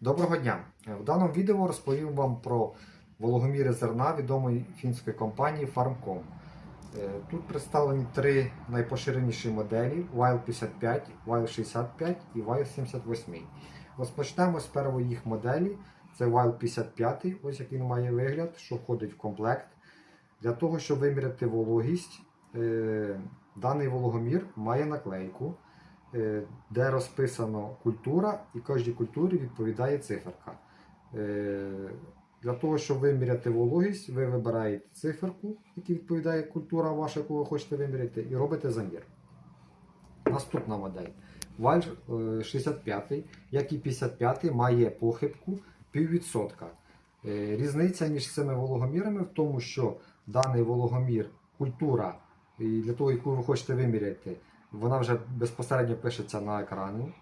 Доброго дня! В даному відео розповім вам про вологоміри зерна відомої фінської компанії Farmcom. Е, Тут представлені три найпоширеніші моделі Wild 55, Wild 65 і Wild 78. Розпочнемо з першої їх моделі. Це Wild 55, ось як він має вигляд, що входить в комплект. Для того, щоб виміряти вологість, е, даний вологомір має наклейку, де розписано культура, і кожній культурі відповідає циферка. Е, Для того, щоб виміряти вологість, ви вибираєте циферку, яка відповідає культура ваша, яку ви хочете виміряти, і робите замір. Наступна модель. Валь 65, як і 55, має похибку піввідсотка. Е, Різниця між цими вологомірами в тому, що даний вологомір, культура, для того, яку ви хочете виміряти, вона вже безпосередньо пишеться на екрані.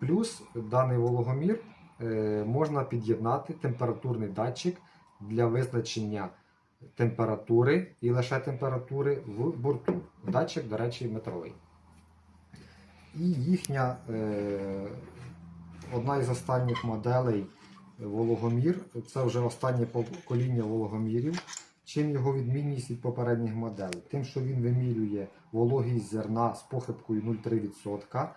Плюс даний вологомір е, можна під'єднати температурний датчик для визначення температури і лише температури в борту. Датчик, до речі, метровий. І їхня е, одна із останніх моделей вологомір. Це вже останнє покоління вологомірів. Чим його відмінність від попередніх моделей? Тим, що він вимірює вологість зерна з похибкою 0,3%.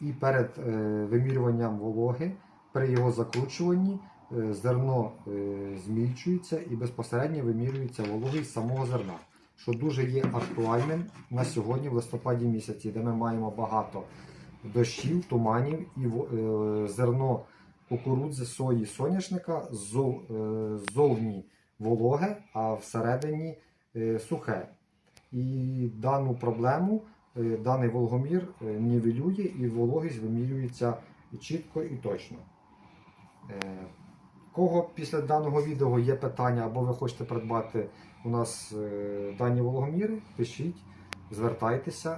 І перед е, вимірюванням вологи при його закручуванні е, зерно е, змільчується і безпосередньо вимірюється вологість самого зерна, що дуже є актуальним на сьогодні, в листопаді місяці, де ми маємо багато дощів, туманів і е, зерно кукурудзи, сої, соняшника зов- ззовні вологе, а всередині е, сухе. І дану проблему е, даний вологомір е, нівелює і вологість вимірюється чітко і точно. Кого після даного відео є питання або ви хочете придбати у нас дані вологоміри, пишіть, звертайтеся.